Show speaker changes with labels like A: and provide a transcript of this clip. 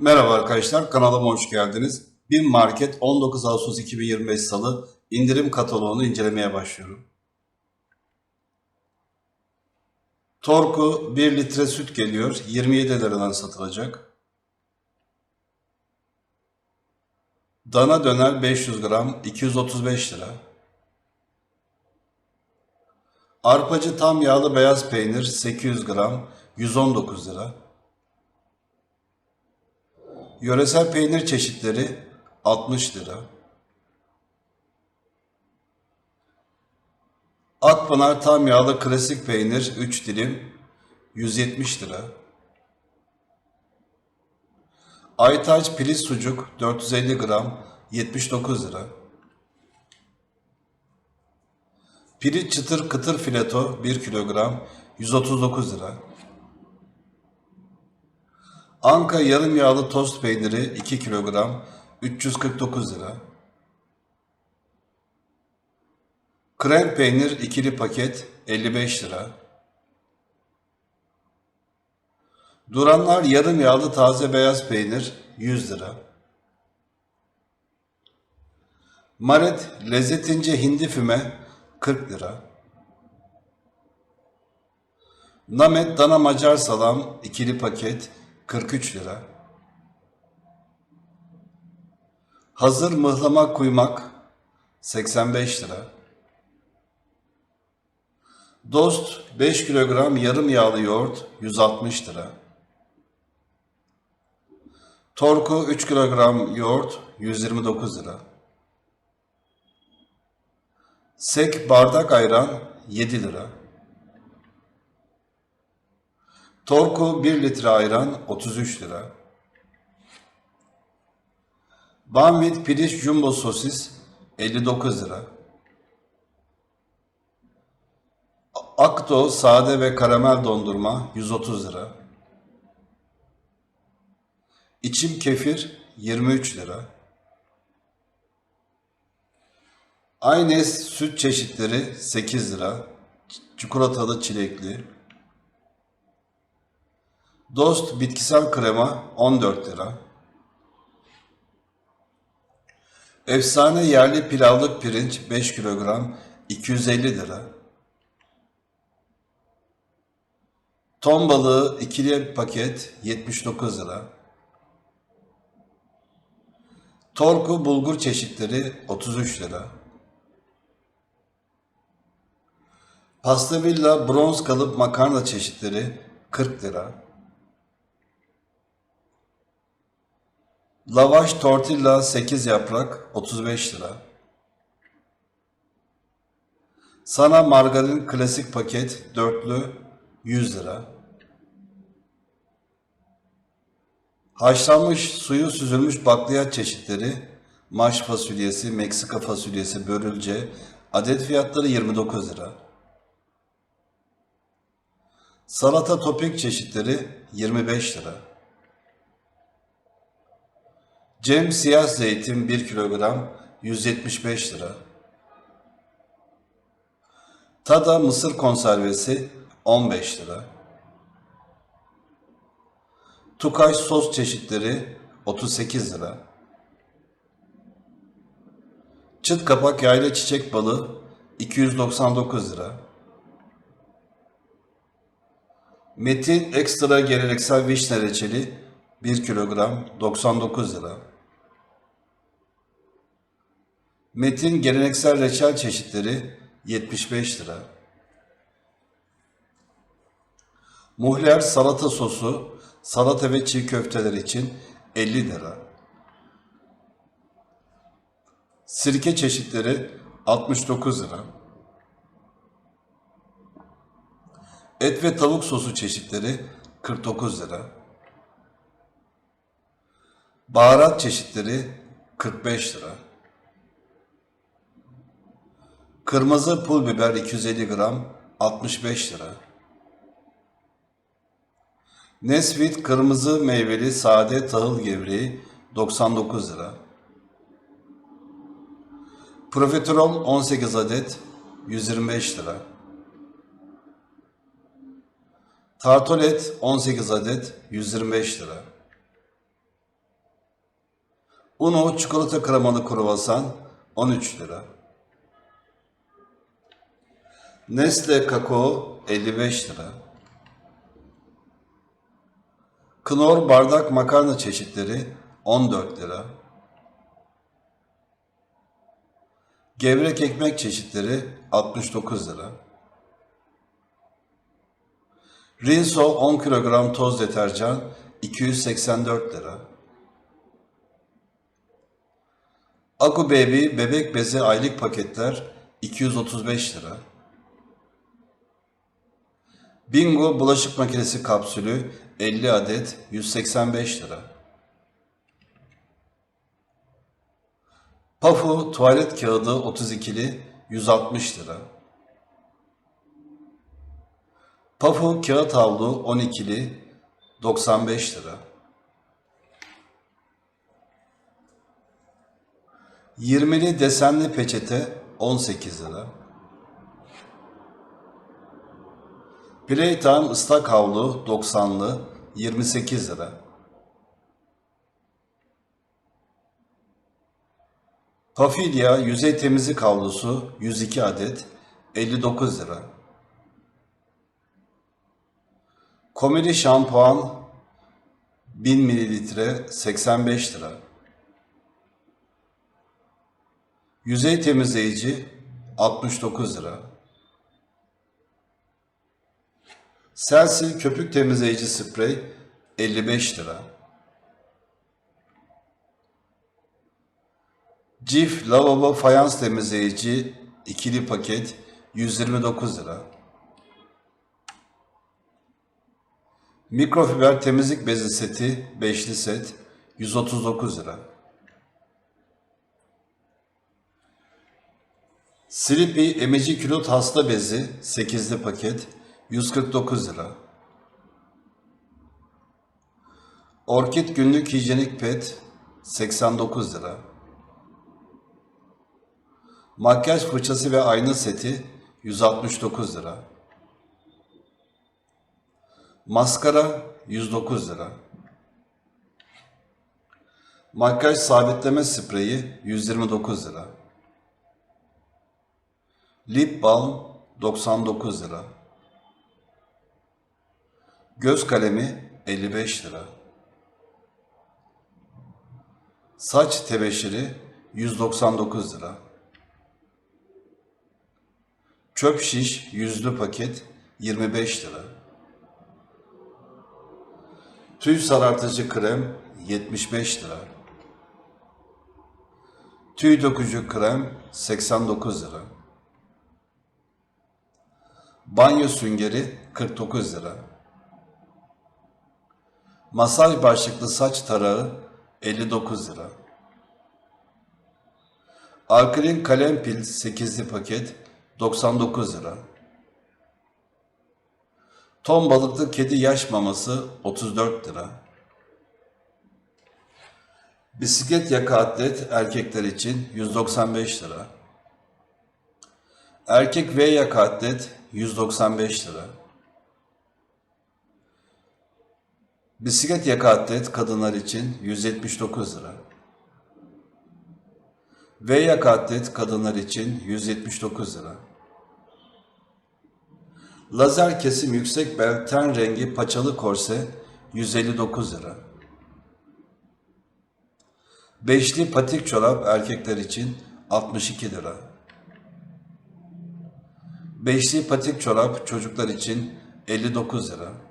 A: Merhaba arkadaşlar, kanalıma hoş geldiniz. BİM Market 19 Ağustos 2025 Salı indirim kataloğunu incelemeye başlıyorum. Torku 1 litre süt geliyor, 27 liradan satılacak. Dana döner 500 gram, 235 lira. Arpacı tam yağlı beyaz peynir 800 gram, 119 lira. Yöresel peynir çeşitleri 60 lira. Akpınar tam yağlı klasik peynir 3 dilim 170 lira. Aytaç piliç sucuk 450 gram 79 lira. Piliç çıtır kıtır fileto 1 kilogram 139 lira. Anka yarım yağlı tost peyniri 2 kilogram 349 lira. Krem peynir ikili paket 55 lira. Duranlar yarım yağlı taze beyaz peynir 100 lira. Maret lezzetince hindi füme 40 lira. Namet dana macar salam ikili paket 43 lira. Hazır mıhlama kuymak 85 lira. Dost 5 kilogram yarım yağlı yoğurt 160 lira. Torku 3 kilogram yoğurt 129 lira. Sek bardak ayran 7 lira. Torku 1 litre ayran 33 lira. Banvit piliç jumbo sosis 59 lira. Akto sade ve karamel dondurma 130 lira. İçim kefir 23 lira. Aynes süt çeşitleri 8 lira. Çikolatalı çilekli. Dost bitkisel krema 14 lira. Efsane yerli pilavlık pirinç 5 kilogram 250 lira. Ton balığı ikili paket 79 lira. Torku bulgur çeşitleri 33 lira. Pasta villa bronz kalıp makarna çeşitleri 40 lira. Lavaş tortilla 8 yaprak 35 lira. Sana margarin klasik paket dörtlü 100 lira. Haşlanmış suyu süzülmüş bakliyat çeşitleri, maş fasulyesi, Meksika fasulyesi, börülce, adet fiyatları 29 lira. Salata topik çeşitleri 25 lira. Cem siyah zeytin 1 kilogram 175 lira. Tada mısır konservesi 15 lira. Tukaş sos çeşitleri 38 lira. Çıt kapak yayla çiçek balı 299 lira. Metin ekstra geleneksel vişne reçeli 1 kilogram 99 lira. Metin geleneksel reçel çeşitleri 75 lira. Muhler salata sosu, salata ve çiğ köfteler için 50 lira. Sirke çeşitleri 69 lira. Et ve tavuk sosu çeşitleri 49 lira. Baharat çeşitleri 45 lira. Kırmızı pul biber 250 gram 65 lira. Nesvit kırmızı meyveli sade tahıl gevreği 99 lira. Profiterol 18 adet 125 lira. Tartolet 18 adet 125 lira. Uno çikolata kremalı kruvasan 13 lira. Nestle kakao 55 lira. Knorr bardak makarna çeşitleri 14 lira. Gevrek ekmek çeşitleri 69 lira. Rinso 10 kilogram toz deterjan 284 lira. Aku Baby bebek bezi aylık paketler 235 lira. Bingo bulaşık makinesi kapsülü 50 adet 185 lira. Pafu tuvalet kağıdı 32'li 160 lira. Pafu kağıt havlu 12'li 95 lira. 20'li desenli peçete 18 lira. Playtime ıslak havlu 90'lı 28 lira. Pafilya yüzey temizlik havlusu 102 adet 59 lira. Komedi şampuan 1000 mililitre 85 lira. Yüzey temizleyici 69 lira. Sensil köpük temizleyici sprey 55 lira. Cif lavabo fayans temizleyici ikili paket 129 lira. Mikrofiber temizlik bezi seti beşli set 139 lira. Slippy emici külot hasta bezi 8'li paket 149 lira. Orkid günlük hijyenik pet 89 lira. Makyaj fırçası ve ayna seti 169 lira. Maskara 109 lira. Makyaj sabitleme spreyi 129 lira. Lip balm 99 lira. Göz kalemi 55 lira. Saç tebeşiri 199 lira. Çöp şiş yüzlü paket 25 lira. Tüy sarartıcı krem 75 lira. Tüy dökücü krem 89 lira. Banyo süngeri 49 lira. Masaj başlıklı saç tarağı 59 lira. Alkalin kalem pil 8'li paket 99 lira. Ton balıklı kedi yaş maması 34 lira. Bisiklet yaka atlet erkekler için 195 lira. Erkek V yaka atlet 195 lira. Bisiklet yaka kadınlar için 179 lira. V yaka kadınlar için 179 lira. Lazer kesim yüksek bel ten rengi paçalı korse 159 lira. Beşli patik çorap erkekler için 62 lira. Beşli patik çorap çocuklar için 59 lira.